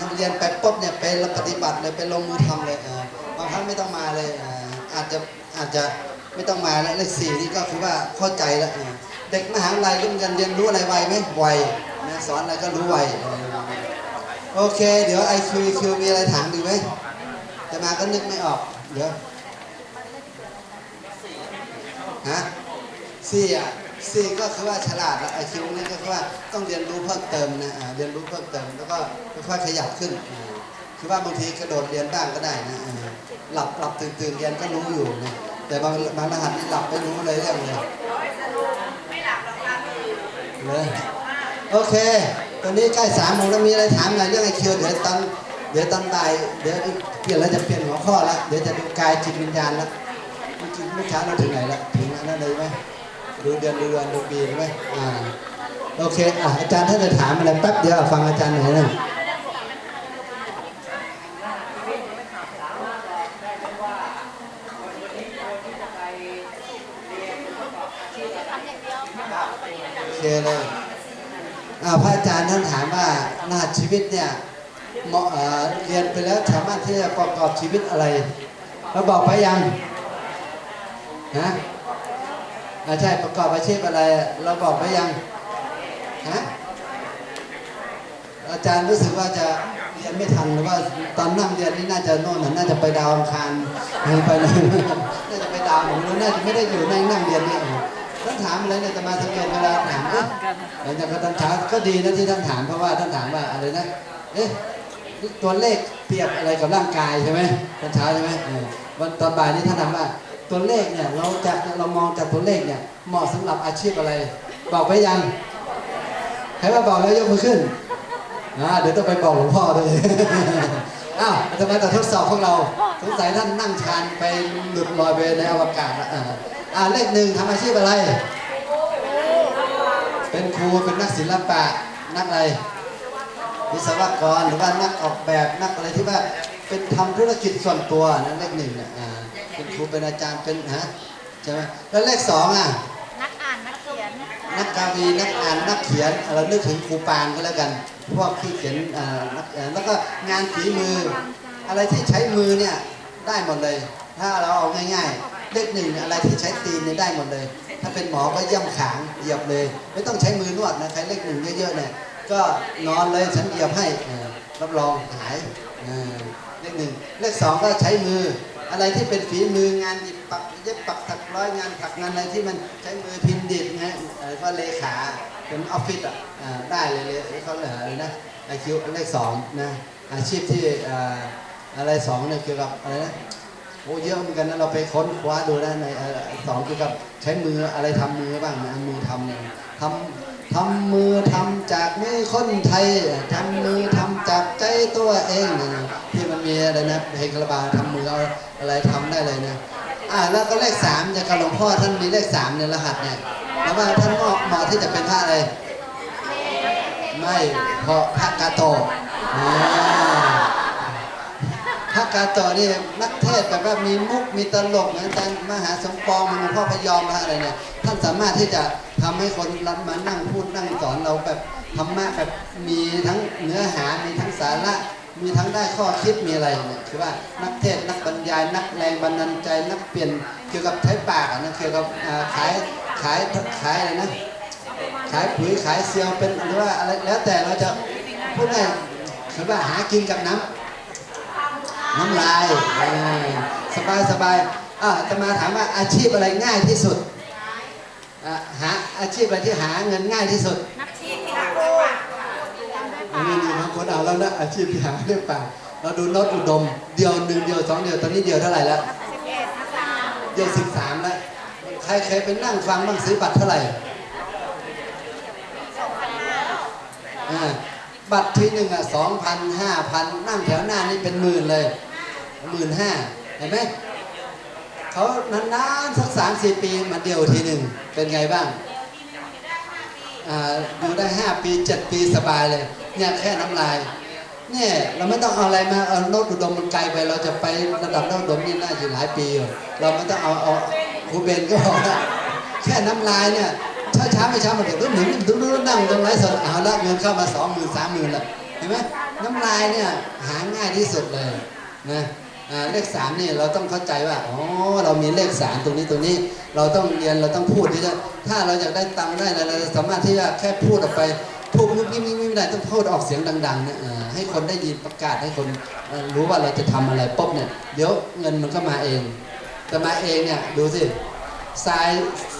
นักเรียนไปปุ๊บเนี่ยไปปฏิบัติเลยไปลงมือทำเลยบางครั้งไม่ต้องมาเลยอาจจะอาจจะไม่ต้องมาแล้วเลขสี่นี่ก็คือว่าเข้าใจแล้วเด็กมหาลัยรุ่นกันเรียนรู้อะไรไวไหมไวนะสอนอะไรก็รู้ไวโอเค เดี๋ยวไอคิวคิวมีอะไรถามดีไหมจะมาก็นึกไม่ออก เดี๋ยวฮะสี่อะ สี่ก็คือว่าฉลาดไอคิวนี่ก็คือว่าต้องเรียนรู้เพิ่มเติมนะเรียนรู้เพิ่มเติมแล้วก็ค่อยๆขยับขึ้น คือว่าบางทีกระโดดเรียนบ้างก็ได้นะหลับหลับตื่นตื่นเรียนก็รู้อยู่นะแต่บางบางรหัสนี่หลับไม่รู้เลยเรื่องเลยเลยโอเค ตอนนี้ใกล้สามโมงแล้วมีอะไรถามอะไรเรื่องไอคิวเดี๋ยวตอนเดี๋ยวตอนบ่ายเดี๋ยวเปลี่ยนแล้วจะเปลี่ยนหัวข้อละเดี๋ยวจะดูกายจิตวิญญาณละเมื่อกี้เมื่อเช้าเราถึงไหนละถึงอันนั้นเลยไหม ดูเดือนดูเดือนดูปีไหมอ่าโอเคอะอาจารย์ถ้าจะถามอะไรแป๊บเดียวฟังอาจารย์หน่อยหนึงโอเคเลยอ่าพระอาจารย์ท่านถามว่ารหัสชีวิตเนี่ยเหมาะเรียนไปแล้วสามารถที่จะประกอบชีวิตอะไรเราบอกไปยังฮะ อ่าใช่ประกอบอาชีพอะไร เราบอกไปยังฮะอาจารย์รู้สึกว่าจะเรียนไม่ทันหรือว่าตอนนั่งเรียนนี่น่าจะโน่นน่ะน่าจะไปดาวอังคารไปเลยน่าจะไปดาวผมรู้น่าจะไม่ได้อยู่ในนั่งเรียนนี่ท่านถามอะไรเนี่ยจะมาสังเกตเวลาถามเอ๊ะหลังจากท่านถามก็ดีนะที่ท่านถามเพราะว่าท่านถามว่าอะไรนะเอ๊ะตัวเลขเปรียบอะไรกับร่างกายใช่ไหมตอนช้าใช่ไหมวันตอนบ่ายนี่ท่านถามว่า ตัวเลขเนี่ยเราจากเรามองจากตัวเลขเนี่ยเหมาะสำหรับอาชีพอะไร บอกไปยังใครว่าบอกแล้วยกมือขึ้นอ่าเดี๋ยวต้องไปบอกหลวงพ่อด้วยอ้าวทำไมแต่ทดสอบพวกเราสงสัยท่านนั่งชานไปหลุดลอยไปในอวกาศอ่าอ่าเลขหนึ่งทำอาชีพอะไร เป็นครูเป็นนักศิลปะนักอะไรวิศวกรหรือว่านักออกแบบนักอะไรที่ว่าเป็นทำธุรกิจส่วนตัวนั่นเลขหนึ่งเนี่ย เป็นครูเป็นอาจารย์เป็นฮะใช่ไหมแล้วเลขสองอะนักอ่านนักเขียนนักกาวีนักอ่านนักเขียนเรานึกถึงครูปานก็แล้วกันพวกที่เขียนอ่านักเอ่อแล้วก็งานฝีมือ อะไรที่ใช้มือเนี่ยได้หมดเลย ถ้าเราเอาง่าย ๆ เลขหนึ่งเนี่ยอะไรที่ใช้ตีนเนี่ยได้หมดเลย ถ้าเป็นหมอก็ย่ำขางเหยียบเลย ไม่ต้องใช้มือนวดนะใครเลขหนึ่งเยอะๆเนี่ยก็นอนเลยฉันเหยียบให้เออรับรองหายเออเลขหนึ่งเลขสองก็ใช้มือ อะไรที่เป็นฝีมืองานหยิบปักเย็บปักถักร้อยงานถักงานอะไรที่มันใช้มือพิมพ์ดีดไงเออก็เลขาเป็นออฟฟิศอะได้เลยเลยเขาเหลือเลยนะไอคิวเลขสองนะอาชีพที่อะไรสองเนี่ยเกี่ยวกับอะไรนะโอ้เยอะเหมือนกันนะเราไปค้นคว้าดูได้ในสองเกี่ยวกับใช้มืออะไรทำมือบ้างนะมือทำเนี่ยทำทำมือทำจากมือคนไทยทำมือทำจากใจตัวเองนะ มีอะไรนะเพลงคาราบาทำมือเอาอะไรทำได้เลยนะอ่าแล้วก็เลขสามจากหลวงพ่อท่านมีเลขสามในรหัสเนี่ยแล้วว่าท่านเหมาะเหมาะที่จะเป็นพระอะไรไม่เพราะพระกาโตพระกาโตนี่นักเทศแบบว่ามีมุกมีตลกนะอาจารย์มหาสมปองมหลวงพ่อพยอมมาอะไรเนี่ยท่านสามารถที่จะทำให้คนรับมานั่งพูดนั่งสอนเราแบบธรรมะแบบมีทั้งเนื้อหา มีทั้งสาระ มีทั้งได้ข้อคิดมีอะไรเนี่ยคือว่านักเทศนักบรรยาย นักแรงบันดาลใจนักเปลี่ยนเกี่ยวกับใช้ปากนะเกี่ยวกับขายขายขายอะไรนะขายปุ๋ยขายเซียวเป็นหรือว่าอะไรแล้วแต่เราจะพูดได้คือว่าหากินกับน้ำน้ำลายสบายสบายอะจะมาถามว่าอาชีพอะไรง่ายที่สุดหาอาชีพอะไรที่หาเงินง่ายที่สุดนักชีพที่หาเงินบาท นี่นี่บาง คนเอาแล้วนะอาชีพที่หาเรื่องปากเราดูโน้ตอุดม เดียวหนึ่งเดียวสองเดียวตอนนี้เดียวเท่าไหร่แล้วเดียวสิบสามแล้วใครเคยไปนั่งฟังบ้างซื้อบัตรเท่าไหร่สองพันห้าอ่าบัตรที่หนึ่งอะสองพันห้าพันนั่งแถวหน้านี่เป็นหมื่นเลยหมื่นห้าเห็นไหมเขานานๆสักสามสี่ปีมาเดียวทีหนึ่งเป็นไงบ้าง อยู่ได้ห้าปีเจ็ดปีสบายเลยเนี่ยแค่น้ำลายเนี่ยเราไม่ต้องเอาอะไรมาเอาโน้ตอุดมมันไกลไป เราจะไประดับโน้ตอุดมนี่น่าจะหลายปีอยู่เราไม่ต้องเอาเอาครูเบนก็พอละแค่น้ำลายเนี่ยช้าช้าไม่ช้ามันเดี๋ยวเหมือนดูนั่งตรงไร้สดเอาละเงินเข้ามาสองหมื่นสามหมื่นละเห็นไหมน้ำลายเนี่ยหาง่ายที่สุดเลยนะ เลขสามนี่เราต้องเข้าใจว่าอ๋อเรามีเลขสามตรงนี้ตรงนี้ เราต้องเรียนเราต้องพูดที่จะถ้าเราอยากได้ตังค์ได้เราเราสามารถที่จะแค่พูดออกไปพูดนิ่มๆไม่ได้ต้องพูดออกเสียงดังๆนะให้คนได้ยินประกาศให้คนรู้ว่าเราจะทำอะไรปุ๊บเนี่ยเดี๋ยวเงินมันก็มาเอง แต่มาเองเนี่ยดูสิทราย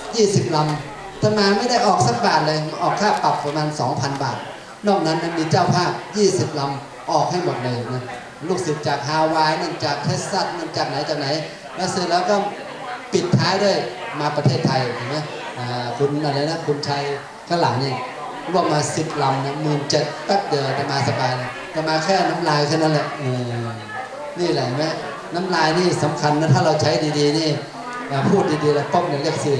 20ลำแต่มาไม่ได้ออกสักบาทเลยออกค่าปรับประมาณ 2,000 บาท นอกนั้นมีเจ้าภาพ 20ลำออกให้หมดเลยนะ ลูกศิษย์จากฮาวายนั่นจากเท็กซัสนั่นจากไหนจากไหน แล้วเสร็จแล้วก็ปิดท้ายด้วยมาประเทศไทยเห็นไหมคุณอะไรนะคุณชัยข้างหลังนี่รวมมา10ลำนะหมื่นเจ็ดแป๊บเดียวจะมาสบายจะมาแค่น้ำลายแค่นั้นแหละนี่แหละไหมน้ำลายนี่สำคัญนะถ้าเราใช้ดีๆนี่พูดดีๆแล้วป๊อบเนี่ยเลขสี่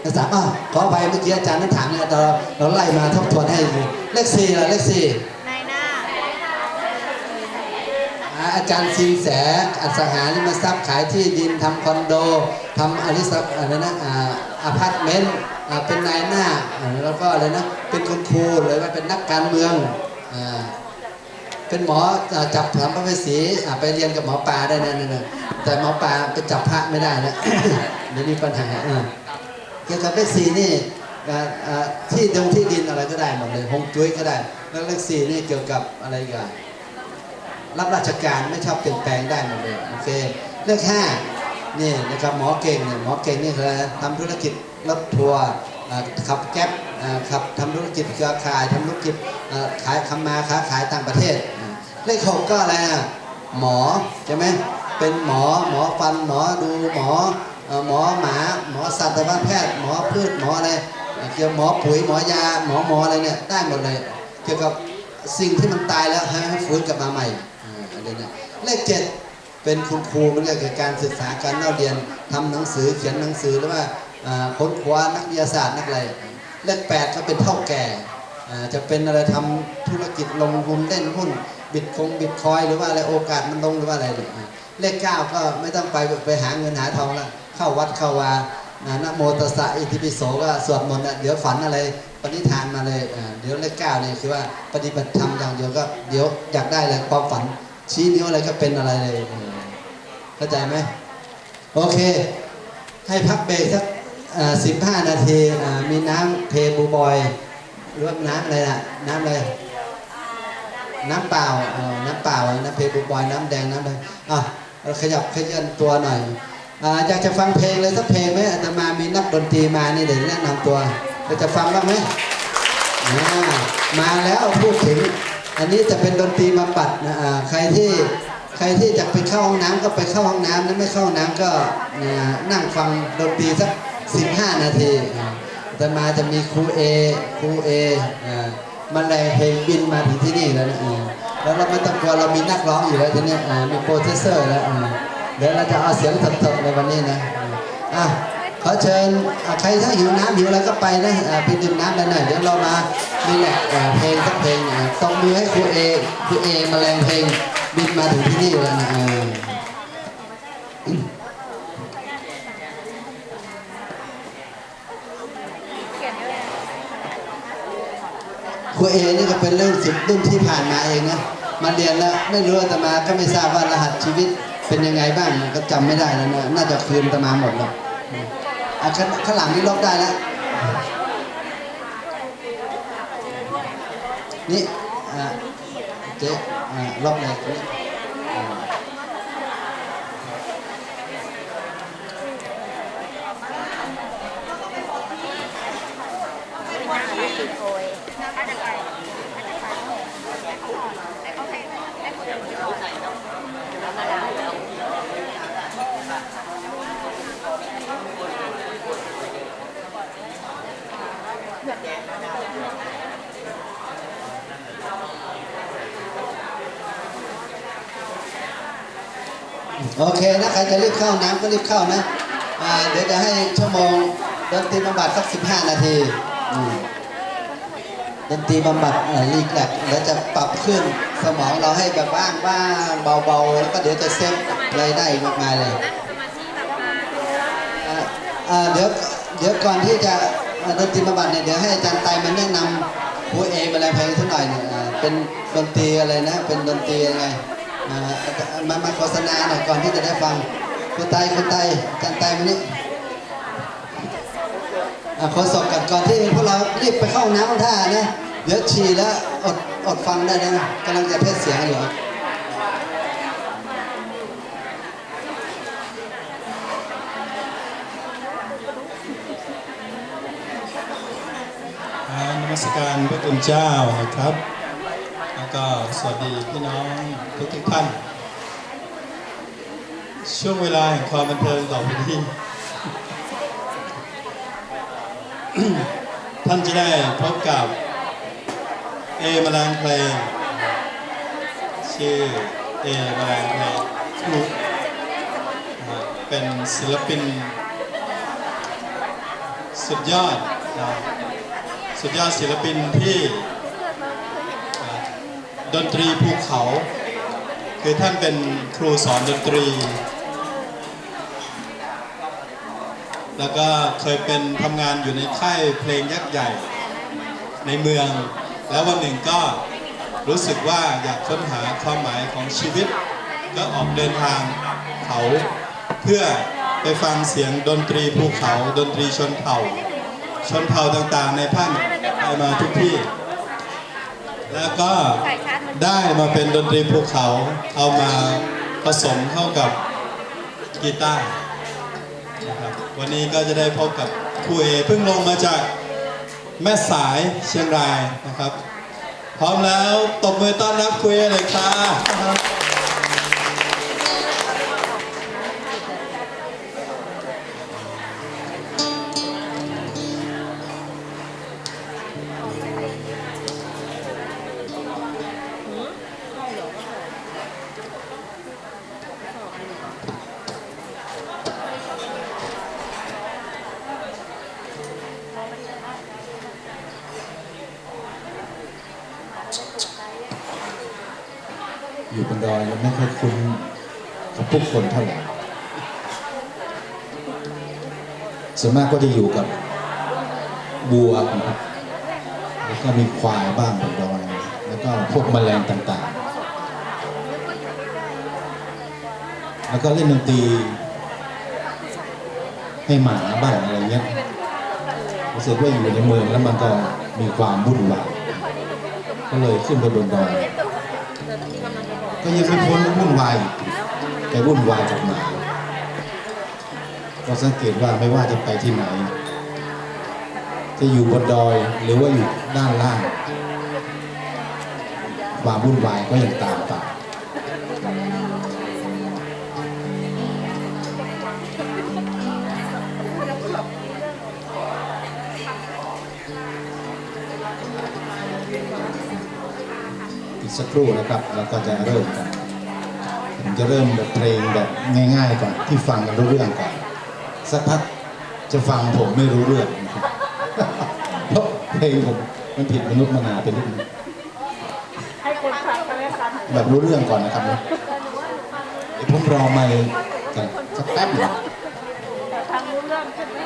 เลขสามอ้าวขออภัยเมื่อกี้อาจารย์นั้นถามเนี่ยเราเราไล่มาทบทวนให้เลขสี่ละเลขสี่ ในหน้า อาอาจารย์สินแสอสังหาริมทรัพย์ขายที่ดินทำคอนโดทำอริสัอะไรนะอาพาร์ตเมนต์เป็นนายหน้าแล้วก็อะไรนะเป็นคุณครูหรือว่าเป็นนักการเมืองเป็นหมอจับสัมภเวสีไปเรียนกับหมอปลาได้นะนะแต่หมอปลาไปจับพระไม่ได้นะเดี๋ยวมีปัญหาเกี่ยวกับเลขสี่นี่ที่ดงที่ดินอะไรก็ได้หมดเลยฮงจุ้ยก็ได้แล้วเลขสี่นี่เกี่ยวกับอะไรกัน รับราชการไม่ชอบเปลี่ยนแปลงได้หมดเลยโอเคเลขห้านี่นะครับหมอเก่งเนี่ยหมอเก่งนี่คือะไรทำธุรกิจรถทัวร์ขับแก๊ปอ่ขับทำธุรกิจเครือข่ายทำธุรกิจขายคำมาค้าขายต่างประเทศเลขหกก็อะไรอะหมอใช่ไหมเป็นหมอหมอฟันหมอดูหมอหมอหมาหมอสัตวแพทย์ หมอพืชหมออะไรเกี่ยวหมอปุ๋ยหมอยาหมอหมออะไรเนี่ยได้หมดเลย เกี่ยวกับ สิ่งที่มันตายแล้วให้ให้ฟื้นกลับมาใหม่อะไรเนี่ยเลขเจ็ดเป็นคุณครูมันเกี่ยวกับการศึกษาการเล่าเรียนทำหนังสือเขียนหนังสือหรือว่าค้นคว้านักวิทยาศาสตร์นักอะไรเลขแปดก็เป็นเท่าแก่จะเป็นอะไรทำธุรกิจลงทุนเล่นหุ้น บิตคงบิตคอยหรือว่าอะไรโอกาสมันลงหรือว่าอะไรเนี่ยเลขเก้าก็ไม่ต้องไปไปหาเงินหาทองล้วเข้าวัดเข้าว่า นะโมตัสสะอิติปิโสก็สวดมนต์อะเดี๋ยวฝันอะไรปณิธานมาเลยอ่าเดี๋ยวเลขเก้าเนี่ยคือว่าปฏิบัติธรรมอย่างเดียวก็เดี๋ยวอยากได้อะไรความฝัน ชี้นิ้วอะไรก็เป็นอะไรเลยเข้าใจไหมโอเค ให้พักเบรกสักสิบห้านาทีมีน้ำเพบูบอยหรือว่าน้ำอะไรน่ะน้ำอะไรน้ำเปล่าน้ำเปล่าน้ำเพบูบอยน้ำแดงน้ำอะไรอะเราขยับขยันตัวหน่อย อยากจะฟังเพลงเลยสักเพลงไหมอาตมามีนักดนตรีมานี่เดี๋ยวแนะนำตัวเราจะฟังบ้างไหมมาแล้วพูดถึง อันนี้จะเป็นดนตรีบำบัดนะใครที่ใครที่จะไปเข้าห้องน้ำก็ไปเข้าห้องน้ำนะไม่เข้าห้องน้ำก็นั่งฟังดนตรีสัก15นาทีอ่าตมาจะมีครูเอครูเออ่ามาแรงเพลงบินมาถึงที่นี่แล้วนะอ่าแล้วเราไม่ต้องกลัวเรามีนักร้องอยู่แล้วทีเนี้ยอ่ามีโปรเซสเซอร์แล้ว เดี๋ยวเราจะเอาเสียงสดๆในวันนี้นะอ่าอะขอเชิญใครถ้าหิวน้ำหิวอะไรก็ไปนะไปดื่มน้ำกันหน่อยเดี๋ยวเรามามีแหละเพลงสักเพลงอ่าตบมือให้ครูเอครูเอมาแรงเพลงบินมาถึงที่นี่แล้วนะอ่าครูเอนี่ก็เป็นเรื่องสิบรุ่นที่ผ่านมาเองนะมาเรียนแล้วไม่รู้อาตมาก็ไม่ทราบว่ารหัสชีวิต เป็นยังไงบ้างก็จำไม่ได้แล้วนะน่าจะคืนตมาหมดแล้วอะข้างข้างหลังนี่ลบได้แล้วนี่เจ๊ลบเลย โอเคนะใครจะรีบเข้าน้ำก็รีบเข้านะอ่าเดี๋ยวจะให้ชั่วโมงดนตรีบำบัดสัก 15 นาทีดนตรีบำบัดอ่ารีแลกแล้วจะปรับขึ้น สมองเราให้แบบบ้างบ้างเบาๆ แล้วก็เดี๋ยวจะเซฟอะไรได้อีกมากมายเลยอ่าอ่าเดี๋ยวเดี๋ยวก่อนที่จะอ่าดนตรีบำบัดเนี่ยเดี๋ยวให้อาจารย์ไตรมาแนะนำครูเอมาแรงเพลงสักหน่อยหนึงอ่าเป็นดนตรีอะไรนะ เป็นดนตรียังไงอ่ามามาโฆษณาหน่อยก่อนที่จะได้ฟังคุณไตคุณไตอาจันไตมานี่อะขอสอบกันก่อนที่พวกเรารีบไปเข้าห้องน้ำท่านะ เดี๋ยวฉี่แล้วอดอดฟังได้นะกำลังจะเทศเสียงอยู่อ่านมัสการพระคุณเจ้าครับ แล้วก็สวัสดีพี่น้องทุกทุกท่าน ช่วงเวลาแห่งความบันเทิงต่อไปนี้ท่านจะได้พบกับ เอมาลางเพลง ชื่อเอมาลางเพลงครูเป็นศิลปิน สุดยอดนะสุดยอดศิลปินที่ดนตรีภูเขา คือท่านเป็นครูสอนดนตรี แล้วก็เคยเป็นทำงานอยู่ในค่ายเพลงยักษ์ใหญ่ในเมือง แล้ววันหนึ่งก็รู้สึกว่าอยากค้นหาความหมายของชีวิต ก็ออกเดินทางเขาเพื่อไปฟังเสียงดนตรีภูเขาดนตรีชนเผ่า ชนเผ่าต่างๆ ในภาคไปมาทุกที่ แล้วก็ได้มาเป็นดนตรีภูเขาเอามาผสมเข้ากับกีตาร์นะครับวันนี้ก็จะได้พบกับครูเอเพิ่งลงมาจาก แม่สายเชียงรายนะครับ พร้อมแล้วตบมือต้อนรับคุยเลยค่ะอยู่บ ดอยยังไม่ค่อยคุ้นกับผู้คนเท่าไหร่ส่วนมากก็จะอยู่กับบัวนะครับแล้วก็มีควายบ้างบนดอยแล้วก็พวกแมลงต่างๆ แล้วก็เล่นดนตรีให้หมาบ้างอะไรเงี้ยรู้สึกว่าอยู่ในเมืองแล้วมันก็มีความวุ่นวายก็เลยขึ้นไปบนดอย ก็ยังไม่พ้นวุ่นวายไปวุ่นวายกับหมาก็สังเกตว่าไม่ว่าจะไปที่ไหน จะอยู่บนดอยหรือว่าอยู่ด้านล่างความวุ่นวายก็ยังตามไป สักครู่นะครับ แล้วก็จะเริ่มกันผมจะเริ่มแบบเพลงแบบง่ายๆก่อนที่ฟังกันรู้เรื่องก่อนสักพักจะฟังผมไม่รู้เรื่องเพราะเพลงผมมันผิดมนุษย์มนาเป็นนิดนึงให้คนฟังกันแล้วกันแบบรู้เรื่องก่อนนะครับนะเดี๋ยผมรอไม่กันสักแป๊บหนึงแต่ทางรู้เรื่องใช่ไหม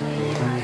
Amen.